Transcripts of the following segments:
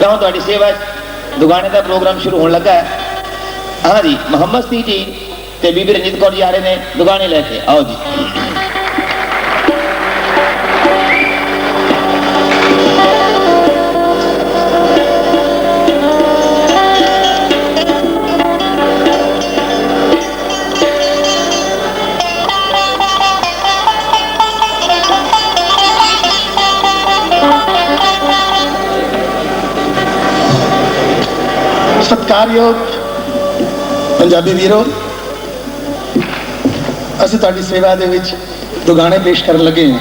ਮੈਂ ਹੁਣ ਤੁਹਾਡੀ ਸੇਵਾ 'ਚ ਦੁਗਾਣੇ ਦਾ ਪ੍ਰੋਗਰਾਮ ਸ਼ੁਰੂ ਹੋਣ ਲੱਗਾ ਹੈ। ਹਾਂ ਜੀ, ਮੁਹੰਮਦ ਸੀ ਜੀ ਤੇ ਬੀਬੀ ਰਣਜੀਤ ਕੌਰ ਜੀ ਆ ਰਹੇ ਨੇ ਦੁਗਾਣੇ ਲੈ ਕੇ। ਆਓ ਜੀ। ਸਤਿਕਾਰਯੋਗ ਪੰਜਾਬੀ ਵੀਰੋ ਅਸੀਂ ਤੁਹਾਡੀ ਸੇਵਾ ਦੇ ਵਿੱਚ ਦੋ ਗਾਣੇ ਪੇਸ਼ ਕਰਨ ਲੱਗੇ ਹਾਂ।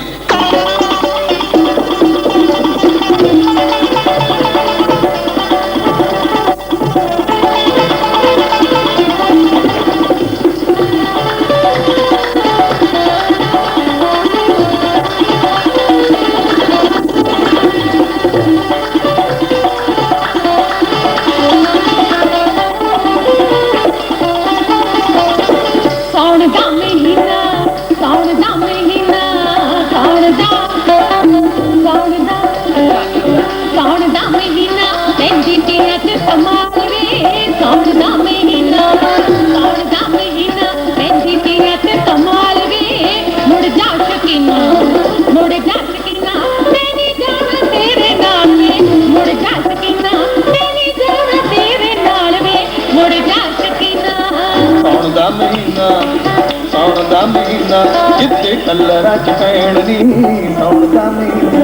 ਕਲਰਾਂ ਚ ਪੈਣ ਦੀ ਸੌਣ ਦਾ ਮਹੀਨਾ,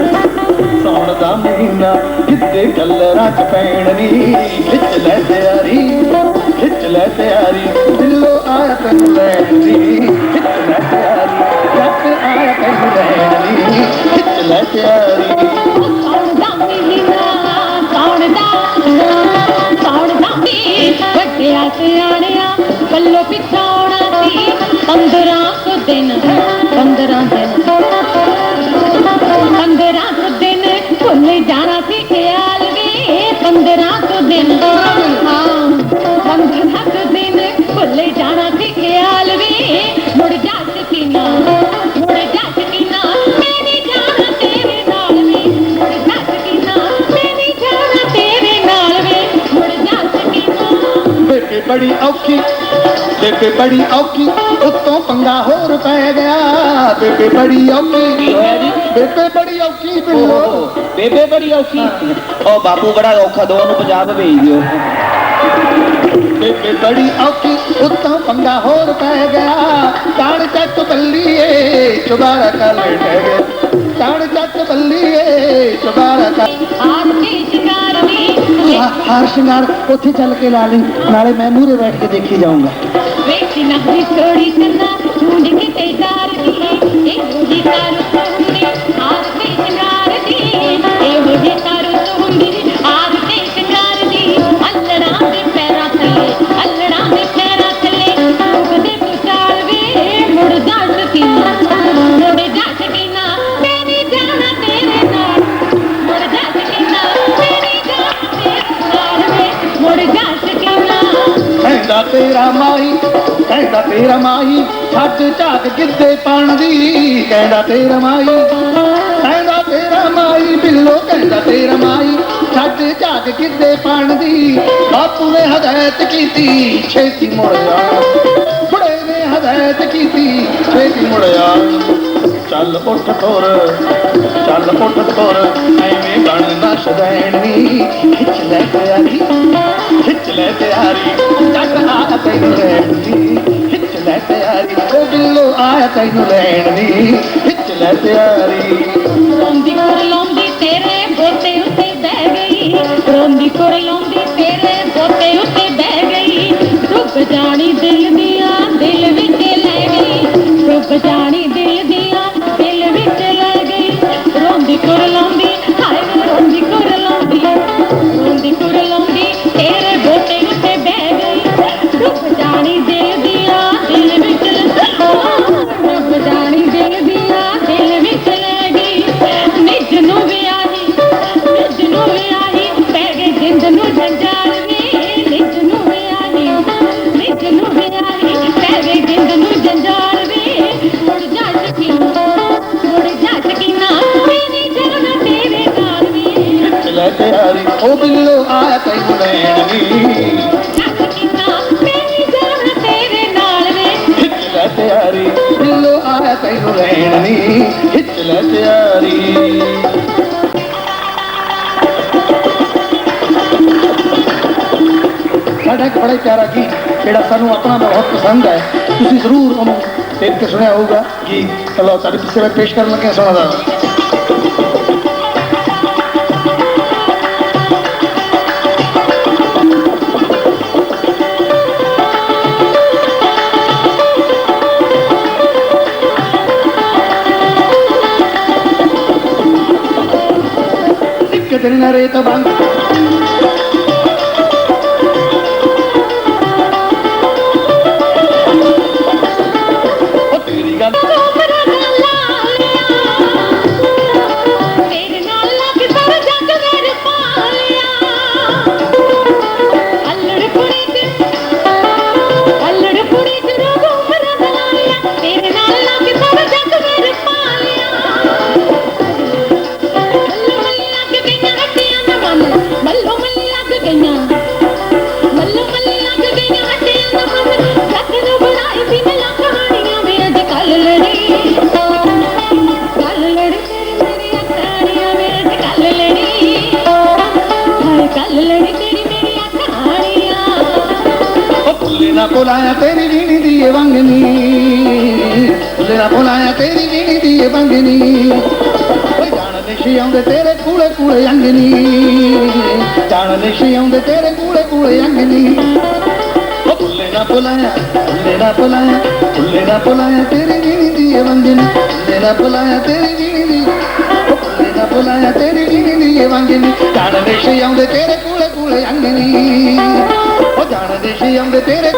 ਸੌਣ ਦਾ ਮਹੀਨਾ, ਜਿੱਥੇ ਕਲਰਾਂ ਚ ਪੈਣ ਦੀ ਖਿੱਚ ਲੈ ਤਿਆਰੀ ਖਿੱਚ ਲੈ ਤਿਆਰੀ, ਦਿਲੋਂ ਆਇਆ ਤੈਨੂੰ ਲੈਣ ਦੀ ਖਿੱਚ ਲੈ ਤਿਆਰੀ, ਜੱਟ ਆਇਆ ਤੈਨੂੰ ਲੈਣ ਦੀ ਖਿੱਚ ਲੈ ਤਿਆਰੀ। ਬੜੀ ਔਖੀ ਬੇਬੇ ਬੜੀ ਔਖੀ ਉੱਤੋਂ ਪੰਗਾ ਹੋਰ ਪੈ ਗਿਆ। ਬੇਬੇ ਬੜੀ ਔਖੀ? ਬੇਬੇ ਬੜੀ ਔਖੀ ਬਿੱਲੋ ਬੇਬੇ ਬੜੀ ਔਖੀ। ਉਹ ਬਾਪੂ ਬੜਾ ਔਖਾ ਦੋ ਨੂੰ ਪੰਜਾਬ ਭੇਜ ਦਿਓ। ਬੇਬੇ ਬੜੀ ਔਖੀ ਉੱਤੋਂ ਪੰਗਾ ਹੋਰ ਪੈ ਗਿਆ। ਤਾਣ ਚੱਕ ਬੱਲੀਏ ਚੁਬਾਰਾ ਕਰ ਲੈ ਗਿਆ। ਤਾਣ ਚੱਕ ਬੱਲੀਏ ਚੁਬਾਰਾ ਕਰ ਆਪ ਕੇ ਹਾਰ ਸ਼ਿੰਗਾਰ ਉੱਥੇ ਚੱਲ ਕੇ ਲਾ ਲਈ, ਨਾਲੇ ਮੈਂ ਮੂਹਰੇ ਬੈਠ ਕੇ ਦੇਖੀ ਜਾਊਂਗਾ। ਵੇਖੀ ਨਗਰੀ ਥੋੜੀ ਚੰਨਾ ਢੂੰਡ ਤੇਰਾ ਮਾਈ ਕਹਿੰਦਾ ਤੇਰਾ ਮਾਈ ਛੱਡ ਝਾਕ ਗਿੱਧੇ ਪਾਣ ਦੀ। ਕਹਿੰਦਾ ਤੇਰਾ ਮਾਈ ਕਹਿੰਦਾ ਤੇਰਾ ਮਾਈ ਬਿੱਲੋ ਕਹਿੰਦਾ ਤੇਰਾ ਮਾਈ ਛੱਡ ਝਾਕ ਗਿੱਧੇ ਪਾਣ ਦੀ। ਬਾਪੂ ਨੇ ਹਦਾਇਤ ਕੀਤੀ, ਛੇਤੀ ਮੁੜਿਆ ਜਾ। ਨੇ ਹਦਾਇਤ ਕੀਤੀ, ਛੇਤੀ ਮੁੜਿਆ ਚੱਲ ਉੱਠ ਤੁਰ, ਚੱਲ ਉੱਠ ਤੁਰ, ਐਵੇਂ ਬਣ ਨਾ ਸਦੈਣੀ ਖਿੱਚ ਲੈ ਤਿਆਰੀ ਖਿੱਚ ਲੈ ਤਿਆਰੀ ਜੱਟ ਆ ਤੈਨੂੰ ਲੈਣ ਦੀ, ਖਿੱਚ ਲੈ ਤਿਆਰੀ ਉਹ ਬਿੱਲੋ ਆਇਆ ਤੈਨੂੰ ਲੈਣ ਦੀ, ਖਿੱਚ ਲੈ ਤਿਆਰੀ ਉਹ ਬਿੱਲੋ ਆਇਆ ਤੈਨੂੰ ਲੈਣ ਨੀ ਤਿਆਰੀ ਬਿੱਲੋ ਆਇਆ ਤੈਨੂੰ ਲੈਣ ਨੀ ਖਿੱਚ ਲੈ ਤਿਆਰੀ ਸਾਡਾ ਇੱਕ ਬੜਾ ਪਿਆਰਾ ਗੀਤ ਜਿਹੜਾ ਸਾਨੂੰ ਆਪਣਾ ਬਹੁਤ ਪਸੰਦ ਹੈ ਤੁਸੀਂ ਜ਼ਰੂਰ ਉਹਨੂੰ ਦੇਖ ਕੇ ਸੁਣਿਆ ਹੋਊਗਾ ਗੀਤ ਚਲੋ ਤੁਹਾਡੇ ਪਿੱਛੇ ਮੈਂ ਪੇਸ਼ ਕਰਨ ਲੱਗਿਆ ਸੁਣਾਦਾ veterinary to bank. ਉਹ ਭੁੱਲੇ ਭੁਲਾਇਆ ਤੇਰੀ ਵੀਣੀ ਦੀ ਇਹ ਵੰਗਨੀ ਭੁੱਲੇ ਭੁਲਾਇਆ ਤੇਰੀ ਵੀਣੀ ਦੀ ਇਹ ਵੰਗਨੀ ਓਏ ਜਾਣ ਨਿਸ਼ੀ ਆਉਂਦੇ ਤੇਰੇ ਕੂਲੇ ਕੂਲੇ ਅੰਗਨੀ ਜਾਣ ਨਿਸ਼ੀ ਆਉਂਦੇ ਤੇਰੇ ਕੂਲੇ ਕੂਲੇ ਅੰਗਨੀ ਉਹ ਭੁੱਲੇ ਨਾ ਭੁਲਾਇਆ ਭੁੱਲੇ ਨਾ ਭੁਲਾਇਆ ਭੁੱਲੇ ਨਾ ਭੁਲਾਇਆ ਤੇਰੀ ਵੀਣੀ ਦੀ ਇਹ ਵੰਗਨੀ ਭੁੱਲੇ ਨਾ ਭੁਲਾਇਆ ਤੇਰੀ ਵੀਣੀ ਦੀ ਭੁੱਲੇ ਨਾ ਭੁਲਾਇਆ ਤੇਰੀ ਵੀਣੀ ਦੀ ਇਹ ਵੰਗਨੀ ਜਾਣ ਨਿਸ਼ੀ ਆਉਂਦੇ ਤੇਰੇ ਕੂਲੇ ਕੂਲੇ ਅੰਗਨੀ ਨਿਸ਼ੀ ਆਉਂਦੇ ਤੇਰੇ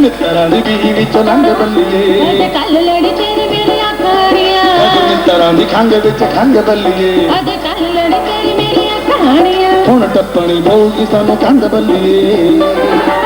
ਮਿੱਤਰਾਂ ਦੀ ਬੀਹੀ ਵਿੱਚੋਂ ਲੰਘ ਬੱਲੀਏ। ਕੱਲ ਲੜੀ ਤੇਰੀ ਮੇਰੀ ਅਖਾਣੀਆਂ ਕਦੇ ਮਿੱਤਰਾਂ ਦੀ ਖੰਗ ਵਿੱਚ ਖੰਗ ਬੱਲੀਏ। ਅੱਜ ਕੱਲ ਲੜੀ ਤੇਰੀ ਮੇਰੀਆਂ ਕਹਾਣੀਆਂ ਹੁਣ ਟੱਪਣੀ ਪਊਗੀ ਸਾਨੂੰ ਕੰਧ ਬੱਲੀਏ।